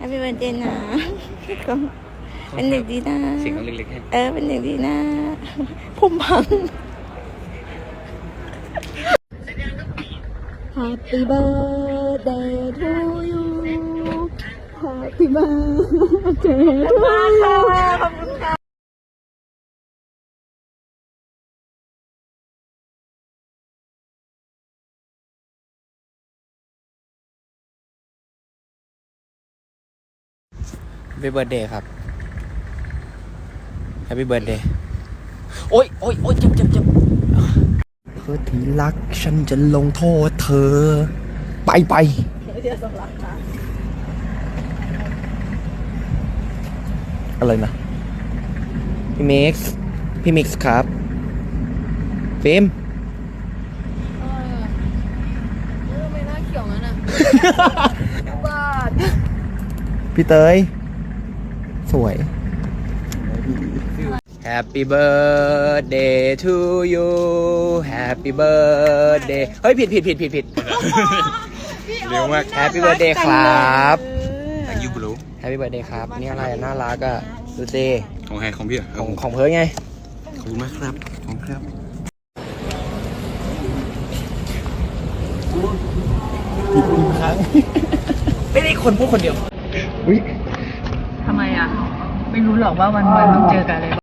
Happy birthday นะก็เป็นเด็กดีนะเสียงต้องเล็กๆให้เออเป็นเด็กดีนะผมพัง Happy birthday to you Happy birthday to you ขอบคุณค่ะ Happy birthday ครับ Happy birthday โอ๊ยโอ๊ยโอ๊ยเจ็บเจ็บเจ็บเธอที่รักฉันจะลงโทษเธอ ไปไปอะไรนะ พี่มิกซ์ พี่มิกซ์ครับฟิล์มไม่น่าเขียวงั้นอะพี่เตย สวย Happy birthday to you Happy birthday เฮ้ย ผิดผิดผิดผิดผิด เร็วมาก Happy birthday ครับ Thank you bro Happy birthday ครับ นี่อะไรอะน่ารักอะดูสิของใครของพี่เหรอของของเพิร์ดไง ขอบคุณมากครับ ขอบคุณครับไม่ได้คนพูดคนเดียวทำ ไมอะ ไม่รู้หรอกว่าวันวันๆต้องเจอกันอะไรบ้าง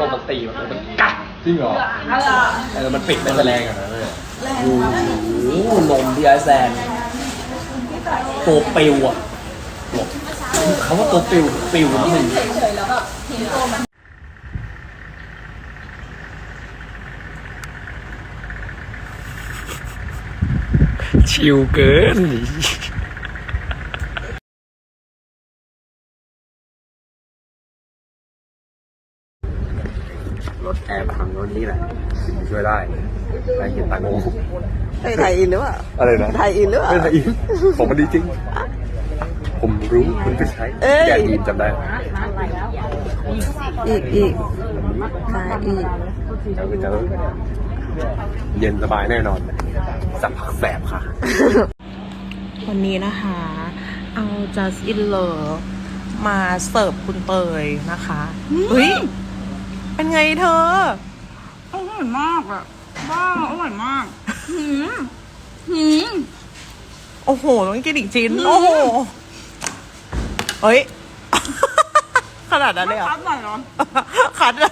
ลมมันตีมันมันกัดจริงเหรอเออมันปิดไปแรงอะนะโอ้โหลมพี่ไอแซนตัวปิวอะ เขาว่าตัวปิวปิวนิดนึงชิวเกินรถแอร์พังรถนี่แหละช่วยได้ได้กินตังค์เฮ้ยอินหรือเปล่าอะไรนะถ่ายอินหรือเปล่าไม่ใช่อีกของมันดีจริง ผมรู้คุณไปใช้เอ้ย แกดีนจำได้อีกอีกถ่ายอีกเจอเจอเย็นสบายแน่นอน สักพักแสบค่ะ วันนี้นะคะ เอา just in love มาเสิร์ฟคุณเตยนะคะเฮ้ย เป็นไงเธอ อร่อยมากอะบ้าอร่อยมากโอ้โห ต้องกินอีกชิ้น โอ้โห เฮ้ย ขนาดนั้นเลยเหรอครับหน่อยเหรอคัดเหรอ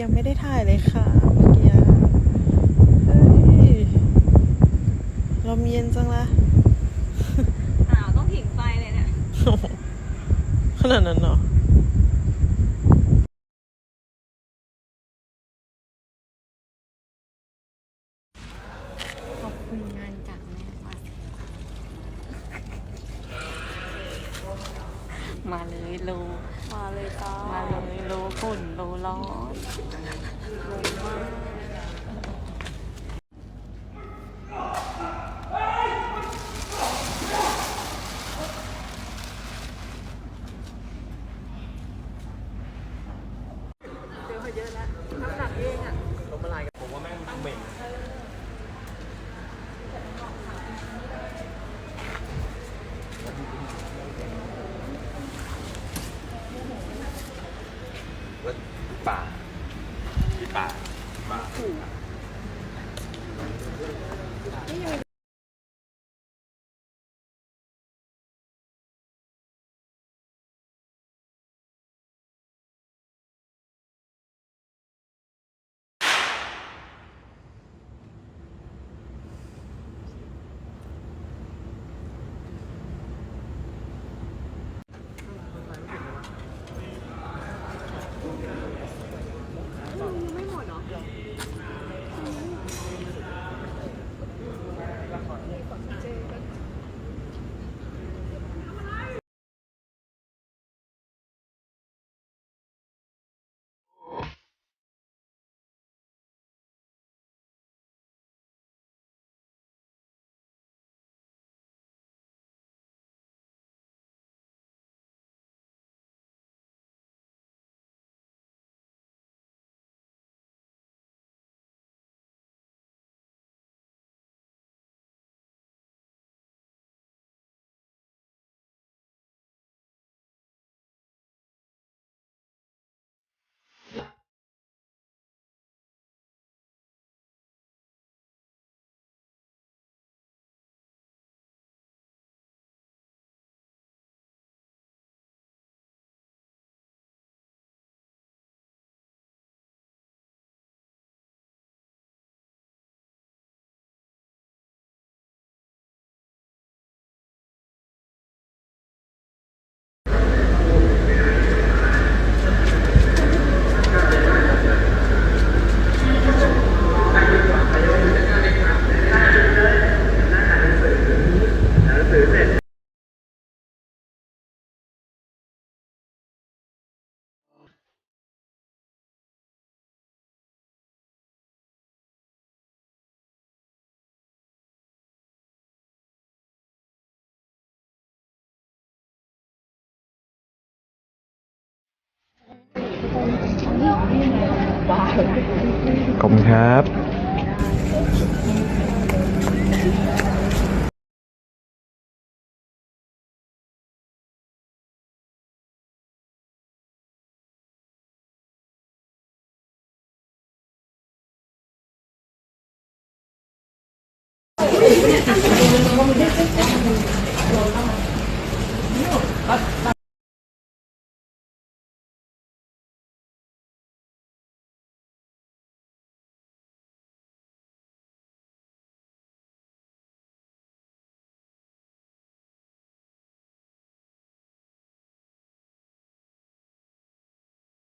ยังไม่ได้ถ่ายเลยค่ะเมื่อกี้เฮ้ยลมเย็นจังละอ้าวต้องผิงไฟเลยเนี่ย ขนาดนั้นเหรอ ขอบคุณงานจากแม่ค่ะ มาเลยโล มาเลยจ้ามาเลยโลฝุ่นโลร้อนป่าพี่ป่าป่ ขอบคุณครับ